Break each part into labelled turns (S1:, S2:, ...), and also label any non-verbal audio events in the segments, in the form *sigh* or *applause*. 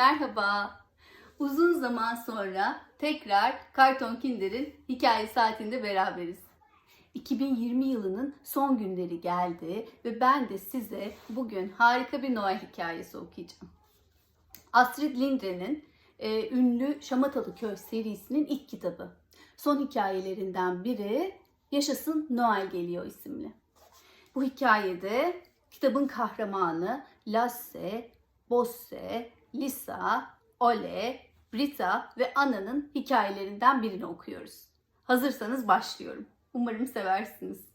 S1: Merhaba. Uzun zaman sonra tekrar Karton Kinder'in hikaye saatinde beraberiz. 2020 yılının son günleri geldi ve ben de size bugün harika bir Noel hikayesi okuyacağım. Astrid Lindgren'in e, ünlü Şamatalı Köy serisinin ilk kitabı. Son hikayelerinden biri Yaşasın Noel Geliyor isimli. Bu hikayede kitabın kahramanı Lasse, Bosse, Lisa, Ole, Brita ve Anna'nın hikayelerinden birini okuyoruz. Hazırsanız başlıyorum. Umarım seversiniz.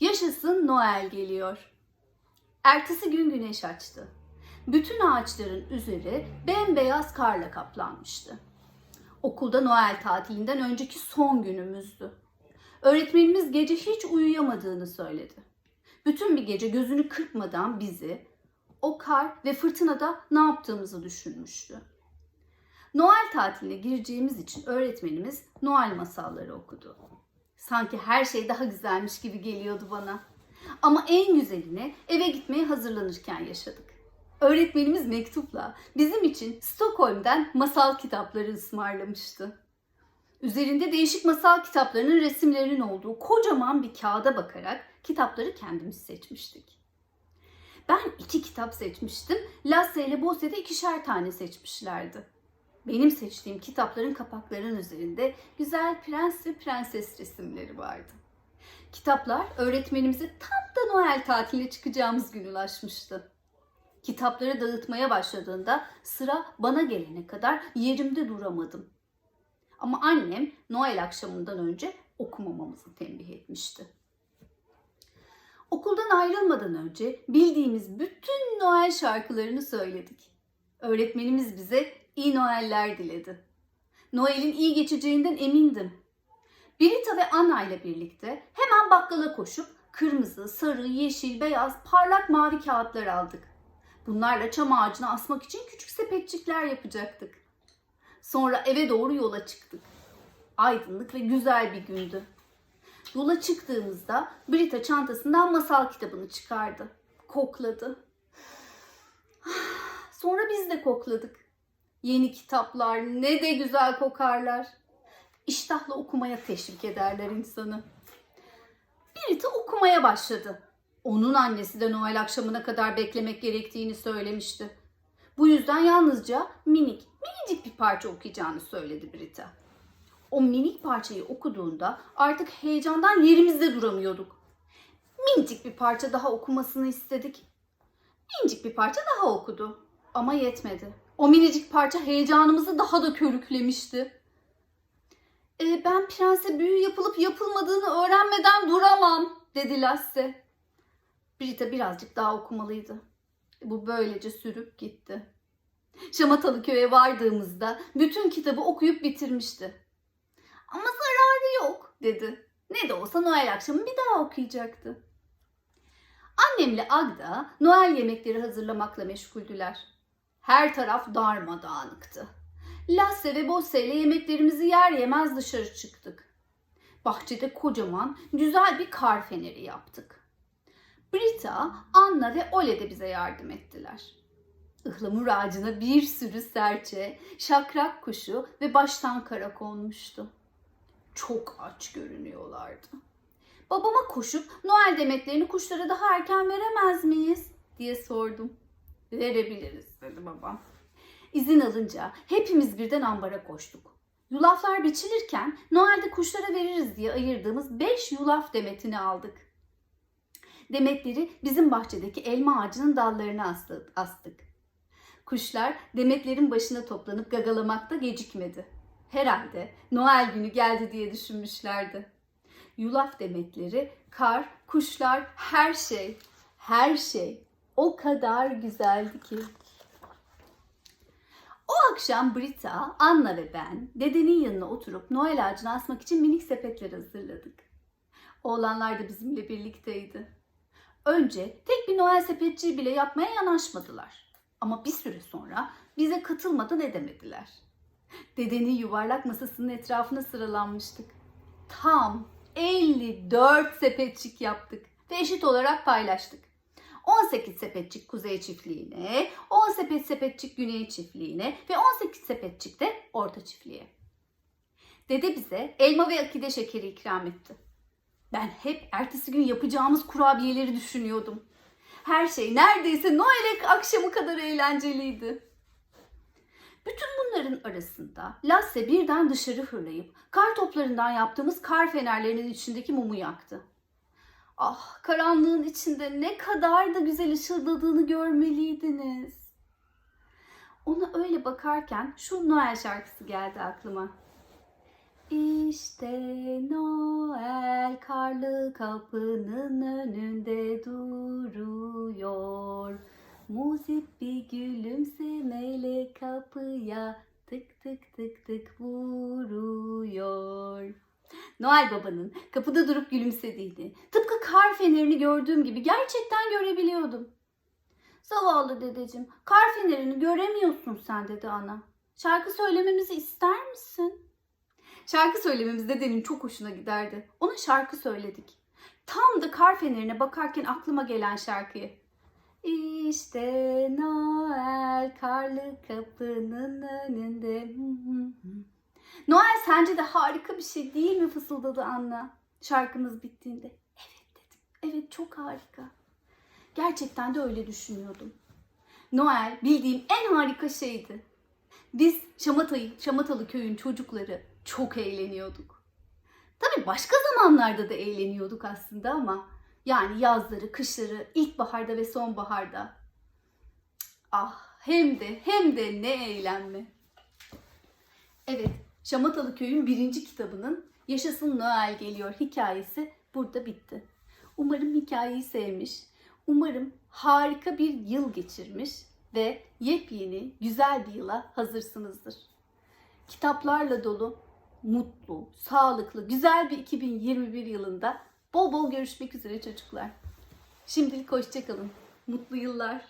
S1: Yaşasın Noel geliyor. Ertesi gün güneş açtı. Bütün ağaçların üzeri bembeyaz karla kaplanmıştı. Okulda Noel tatilinden önceki son günümüzdü. Öğretmenimiz gece hiç uyuyamadığını söyledi. Bütün bir gece gözünü kırpmadan bizi o kar ve fırtınada ne yaptığımızı düşünmüştü. Noel tatiline gireceğimiz için öğretmenimiz Noel masalları okudu. Sanki her şey daha güzelmiş gibi geliyordu bana. Ama en güzelini eve gitmeye hazırlanırken yaşadık. Öğretmenimiz mektupla bizim için Stockholm'den masal kitapları ısmarlamıştı. Üzerinde değişik masal kitaplarının resimlerinin olduğu kocaman bir kağıda bakarak kitapları kendimiz seçmiştik. Ben iki kitap seçmiştim. Lasse ile Bose de ikişer tane seçmişlerdi. Benim seçtiğim kitapların kapaklarının üzerinde güzel prens ve prenses resimleri vardı. Kitaplar öğretmenimize tam da Noel tatiline çıkacağımız gün ulaşmıştı. Kitapları dağıtmaya başladığında sıra bana gelene kadar yerimde duramadım. Ama annem Noel akşamından önce okumamamızı tembih etmişti. Okuldan ayrılmadan önce bildiğimiz bütün Noel şarkılarını söyledik. Öğretmenimiz bize iyi Noeller diledi. Noel'in iyi geçeceğinden emindim. Birita ve Anna ile birlikte hemen bakkala koşup kırmızı, sarı, yeşil, beyaz, parlak mavi kağıtlar aldık. Bunlarla çam ağacına asmak için küçük sepetçikler yapacaktık. Sonra eve doğru yola çıktık. Aydınlık ve güzel bir gündü. Yola çıktığımızda Brita çantasından masal kitabını çıkardı. Kokladı. *sighs* Sonra biz de kokladık. Yeni kitaplar ne de güzel kokarlar. İştahla okumaya teşvik ederler insanı. Brita okumaya başladı. Onun annesi de Noel akşamına kadar beklemek gerektiğini söylemişti. Bu yüzden yalnızca minik, minicik bir parça okuyacağını söyledi Brita. O minik parçayı okuduğunda artık heyecandan yerimizde duramıyorduk. Minicik bir parça daha okumasını istedik. Minicik bir parça daha okudu. Ama yetmedi. O minicik parça heyecanımızı daha da körüklemişti. E, ben prense büyü yapılıp yapılmadığını öğrenmeden duramam dedi Lasse. Brita birazcık daha okumalıydı. Bu böylece sürüp gitti. Şamatalı köye vardığımızda bütün kitabı okuyup bitirmişti. Ama zararı yok dedi. Ne de olsa Noel akşamı bir daha okuyacaktı. Annemle Agda Noel yemekleri hazırlamakla meşguldüler. Her taraf darmadağınıktı. Lasse ve Bosse ile yemeklerimizi yer yemez dışarı çıktık. Bahçede kocaman, güzel bir kar feneri yaptık. Brita, Anna ve Ole de bize yardım ettiler. Ihlamur ağacına bir sürü serçe, şakrak kuşu ve baştan kara konmuştu. Çok aç görünüyorlardı. Babama koşup Noel demeklerini kuşlara daha erken veremez miyiz diye sordum. Verebiliriz dedi babam. İzin alınca hepimiz birden ambara koştuk. Yulaflar biçilirken Noel'de kuşlara veririz diye ayırdığımız 5 yulaf demetini aldık. Demetleri bizim bahçedeki elma ağacının dallarına astık. Kuşlar demetlerin başına toplanıp gagalamakta gecikmedi. Herhalde Noel günü geldi diye düşünmüşlerdi. Yulaf demetleri, kar, kuşlar, her şey, her şey o kadar güzeldi ki. O akşam Brita, Anna ve ben dedenin yanına oturup Noel ağacına asmak için minik sepetler hazırladık. Oğlanlar da bizimle birlikteydi. Önce tek bir Noel sepetçiyi bile yapmaya yanaşmadılar. Ama bir süre sonra bize katılmadan edemediler. Dedenin yuvarlak masasının etrafına sıralanmıştık. Tam 54 sepetçik yaptık ve eşit olarak paylaştık. 18 sepetçik kuzey çiftliğine, 10 sepet sepetçik güney çiftliğine ve 18 sepetçik de orta çiftliğe. Dede bize elma ve akide şekeri ikram etti. Ben hep ertesi gün yapacağımız kurabiyeleri düşünüyordum. Her şey neredeyse Noel akşamı kadar eğlenceliydi. Bütün bunların arasında Lasse birden dışarı fırlayıp kar toplarından yaptığımız kar fenerlerinin içindeki mumu yaktı. Ah karanlığın içinde ne kadar da güzel ışıldadığını görmeliydiniz. Ona öyle bakarken şu Noel şarkısı geldi aklıma. İşte Noel karlı kapının önünde duruyor. Muzip bir gülümsemeyle kapıya tık tık tık tık vuruyor. Noel Baba'nın kapıda durup gülümsediğini, tıpkı kar fenerini gördüğüm gibi gerçekten görebiliyordum. Zavallı dedeciğim, kar fenerini göremiyorsun sen dedi ana. Şarkı söylememizi ister misin? Şarkı söylememiz dedenin çok hoşuna giderdi. Ona şarkı söyledik. Tam da kar fenerine bakarken aklıma gelen şarkıyı. İşte Noel karlı kapının önünde. Noel sence de harika bir şey değil mi fısıldadı Anna şarkımız bittiğinde. Evet dedim. Evet çok harika. Gerçekten de öyle düşünüyordum. Noel bildiğim en harika şeydi. Biz Şamata'yı, Şamatalı köyün çocukları çok eğleniyorduk. Tabii başka zamanlarda da eğleniyorduk aslında ama yani yazları, kışları, ilkbaharda ve sonbaharda. Ah hem de hem de ne eğlenme. Evet, Şamatalı Köy'ün birinci kitabının Yaşasın Noel Geliyor hikayesi burada bitti. Umarım hikayeyi sevmiş, umarım harika bir yıl geçirmiş ve yepyeni güzel bir yıla hazırsınızdır. Kitaplarla dolu, mutlu, sağlıklı, güzel bir 2021 yılında bol bol görüşmek üzere çocuklar. Şimdilik hoşçakalın. Mutlu yıllar.